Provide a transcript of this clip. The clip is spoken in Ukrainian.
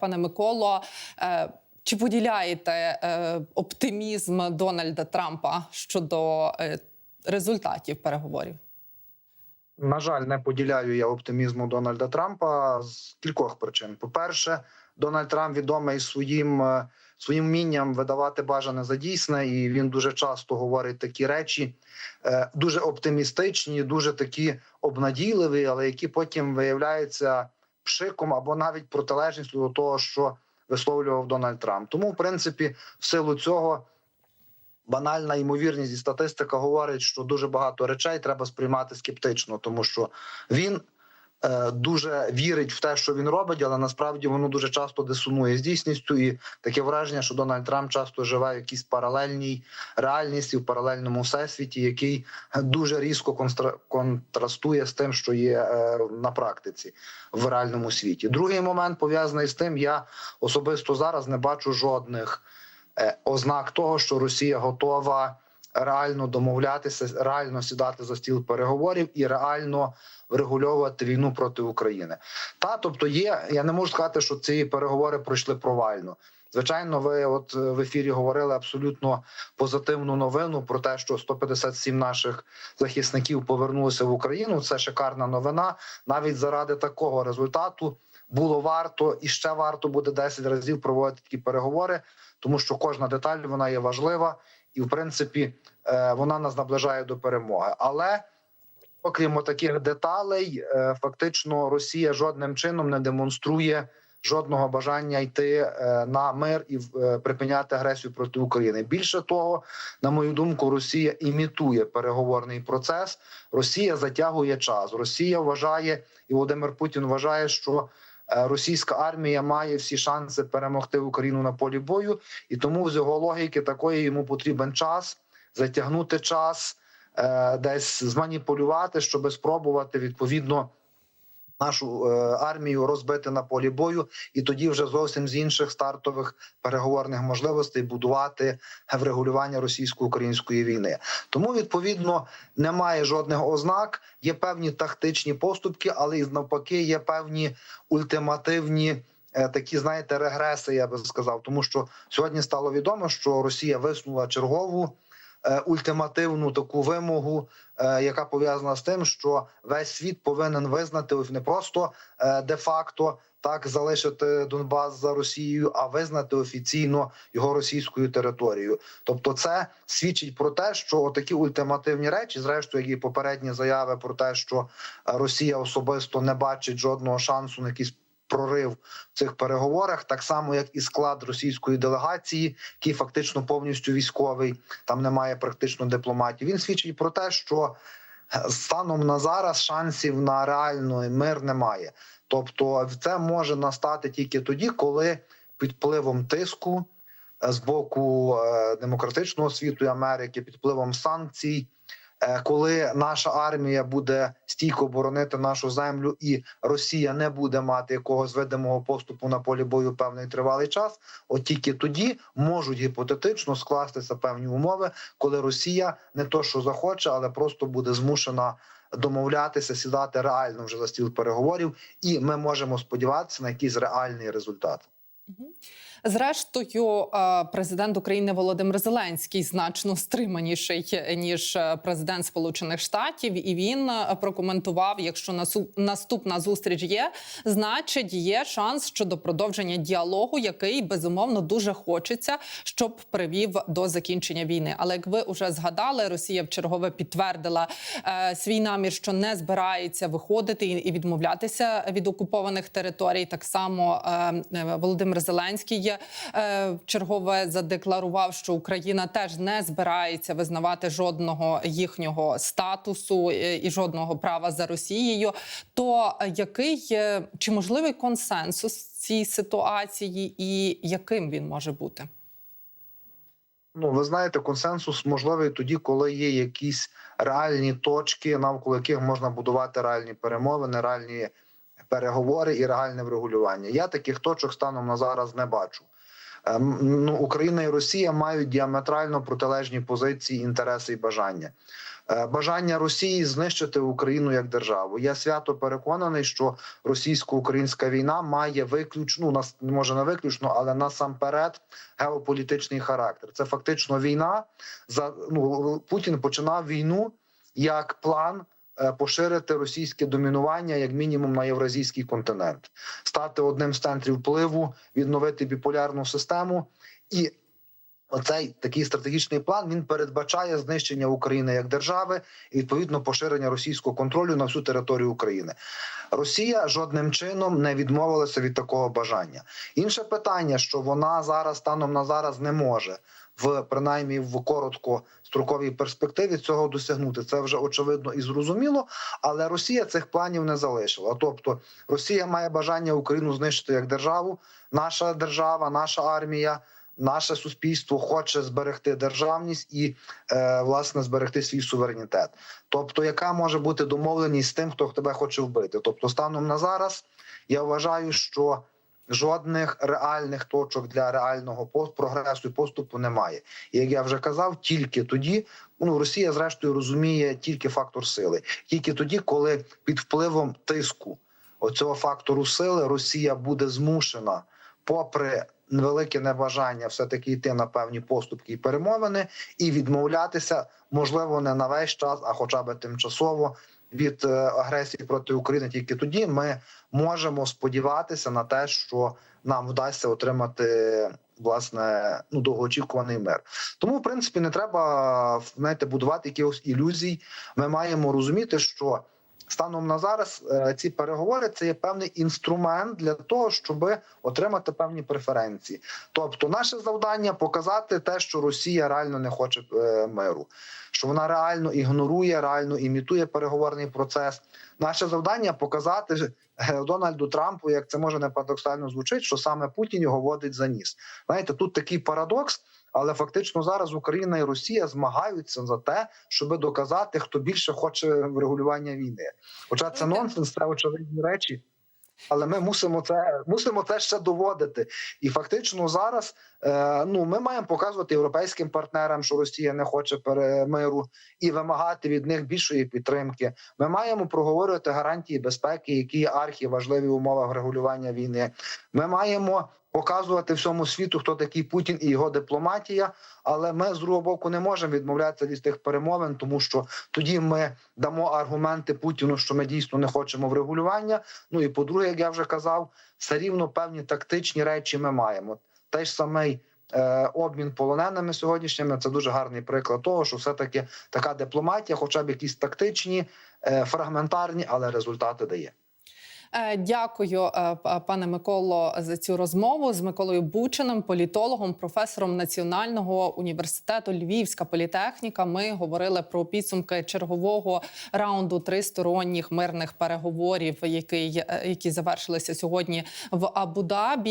пане Миколо. Е, Чи поділяєте е, оптимізм Дональда Трампа щодо е, результатів переговорів? На жаль, не поділяю я оптимізму Дональда Трампа з кількох причин. По-перше, Дональд Трамп відомий своїм своїм вмінням видавати бажане за дійсне, і він дуже часто говорить такі речі, дуже оптимістичні, дуже такі обнадійливі, але які потім виявляються пшиком або навіть протилежністю до того, що висловлював Дональд Трамп. Тому, в принципі, в силу цього. Банальна ймовірність і статистика говорить, що дуже багато речей треба сприймати скептично, тому що він дуже вірить в те, що він робить, але насправді воно дуже часто дисонує з дійсністю. І таке враження, що Дональд Трамп часто живе в якійсь паралельній реальності в паралельному всесвіті, який дуже різко констра- контрастує з тим, що є е, на практиці в реальному світі. Другий момент пов'язаний з тим, я особисто зараз не бачу жодних е, ознак того, що Росія готова реально домовлятися, реально сідати за стіл переговорів і реально врегульовувати війну проти України. Та тобто, є я не можу сказати, що ці переговори пройшли провально. Звичайно, ви от е, в ефірі говорили абсолютно позитивну новину про те, що 157 наших захисників повернулися в Україну. Це шикарна новина. Навіть заради такого результату було варто і ще варто буде 10 разів проводити такі переговори, тому що кожна деталь вона є важлива, і в принципі е, вона нас наближає до перемоги. Але окрім таких деталей, е, фактично Росія жодним чином не демонструє жодного бажання йти е, на мир і припиняти агресію проти України. Більше того, на мою думку, Росія імітує переговорний процес. Росія затягує час. Росія вважає, і Володимир Путін вважає, що російська армія має всі шанси перемогти Україну на полі бою, і тому з його логіки такої йому потрібен час затягнути час, е, десь зманіпулювати, щоб спробувати відповідно нашу е, армію розбити на полі бою, і тоді вже зовсім з інших стартових переговорних можливостей будувати врегулювання російсько-української війни. Тому відповідно немає жодних ознак. Є певні тактичні поступки, але і навпаки є певні ультимативні. е, Такі, знаєте, регреси, я би сказав, тому що сьогодні стало відомо, що Росія висунула чергову ультимативну таку вимогу, е, яка пов'язана з тим, що весь світ повинен визнати не просто е, де-факто так залишити Донбас за Росією, а визнати офіційно його російською територією. Тобто, це свідчить про те, що такі ультимативні речі, зрештою, як і попередні заяви про те, що е, Росія особисто не бачить жодного шансу на якийсь прорив в цих переговорах, так само як і склад російської делегації, який фактично повністю військовий, там немає практично дипломатів. Він свідчить про те, що е, станом на зараз шансів на реальний мир немає. Тобто, це може настати тільки тоді, коли під впливом тиску е, з боку е, демократичного світу і Америки, під впливом санкцій. Е, Коли наша армія буде стійко боронити нашу землю, і Росія не буде мати якогось видимого поступу на полі бою певний тривалий час, от тільки тоді можуть гіпотетично скластися певні умови, коли Росія не то що захоче, але просто буде змушена домовлятися, сідати реально вже за стіл переговорів, і ми можемо сподіватися на якийсь реальний результат. Зрештою, е, президент України Володимир Зеленський значно стриманіший ніж е, президент Сполучених Штатів, і він е, прокоментував: якщо наступна зустріч є, значить є шанс щодо продовження діалогу, який безумовно дуже хочеться, щоб привів до закінчення війни. Але як ви вже згадали, Росія вчергове підтвердила е, свій намір, що не збирається виходити і, відмовлятися від окупованих територій. Так само е, е, Володимир Зеленський е, чергове задекларував, що Україна теж не збирається визнавати жодного їхнього статусу е, і жодного права за Росією. То е, який чи можливий консенсус в цій ситуації, і яким він може бути? Ну, ви знаєте, консенсус можливий тоді, коли є якісь реальні точки, навколо яких можна будувати реальні перемовини, реальні переговори і реальне врегулювання. Я таких точок станом на зараз не бачу. Ем, Ну, Україна і Росія мають діаметрально протилежні позиції, інтереси і бажання. е, бажання Росії знищити Україну як державу. Я свято переконаний, що російсько-українська війна має виключно ну, нас може не виключно, але насамперед геополітичний характер. Це фактично війна. За ну Путін починав війну як план. Е, Поширити російське домінування як мінімум на євразійський континент, стати одним з центрів впливу, відновити біполярну систему, і оцей такий стратегічний план він передбачає знищення України як держави і відповідно поширення російського контролю на всю територію України. Росія жодним чином не відмовилася від такого бажання. Інше питання, що вона зараз станом на зараз не може в принаймні в короткостроковій перспективі цього досягнути. Це вже очевидно і зрозуміло. Але Росія цих планів не залишила. Тобто Росія має бажання Україну знищити як державу. Наша держава, наша армія. Наше суспільство хоче зберегти державність і е, власне зберегти свій суверенітет. Тобто, яка може бути домовленість з тим, хто тебе хоче вбити? Тобто, станом на зараз я вважаю, що жодних реальних точок для реального прогресу і поступу немає. І як я вже казав, тільки тоді ну Росія, зрештою, розуміє тільки фактор сили, тільки тоді, коли під впливом тиску оцього фактору сили Росія буде змушена, попри невелике небажання, все таки йти на певні поступки і перемовини, і відмовлятися, можливо, не на весь час, а хоча б тимчасово від е, агресії проти України. Тільки тоді ми можемо сподіватися на те, що нам вдасться отримати власне ну довгоочікуваний мир. Тому, в принципі, не треба знаєте, будувати якихось ілюзій. Ми маємо розуміти, що станом на зараз е, ці переговори це є певний інструмент для того, щоб отримати певні преференції. Тобто, наше завдання показати те, що Росія реально не хоче е, миру, що вона реально ігнорує, реально імітує переговорний процес. Наше завдання показати е, Дональду Трампу, як це може не парадоксально звучить, що саме Путін його водить за ніс. Знаєте, тут такий парадокс. Але фактично зараз Україна і Росія змагаються за те, щоб доказати, хто більше хоче врегулювання війни. Хоча це нонсенс, це очевидні речі. Але ми мусимо це мусимо це ще доводити. І фактично зараз е, ну ми маємо показувати європейським партнерам, що Росія не хоче перемиру, і вимагати від них більшої підтримки. Ми маємо проговорювати гарантії безпеки, які є архіважливі в умовах регулювання війни. Ми маємо показувати всьому світу, хто такий Путін і його дипломатія. Але ми з другого боку не можемо відмовлятися від тих перемовин, тому що тоді ми дамо аргументи Путіну, що ми дійсно не хочемо врегулювання. Ну і по-друге, як я вже казав, все рівно певні тактичні речі ми маємо. Той ж самий е, обмін полоненими сьогоднішніми це дуже гарний приклад того, що все таки така дипломатія, хоча б якісь тактичні, е, фрагментарні, але результати дає. Е, Дякую, е, пане Миколо, за цю розмову з Миколою Бучиним, політологом, професором Національного університету Львівська політехніка. Ми говорили про підсумки чергового раунду тристоронніх мирних переговорів, е, які завершилися сьогодні в Абу-Дабі.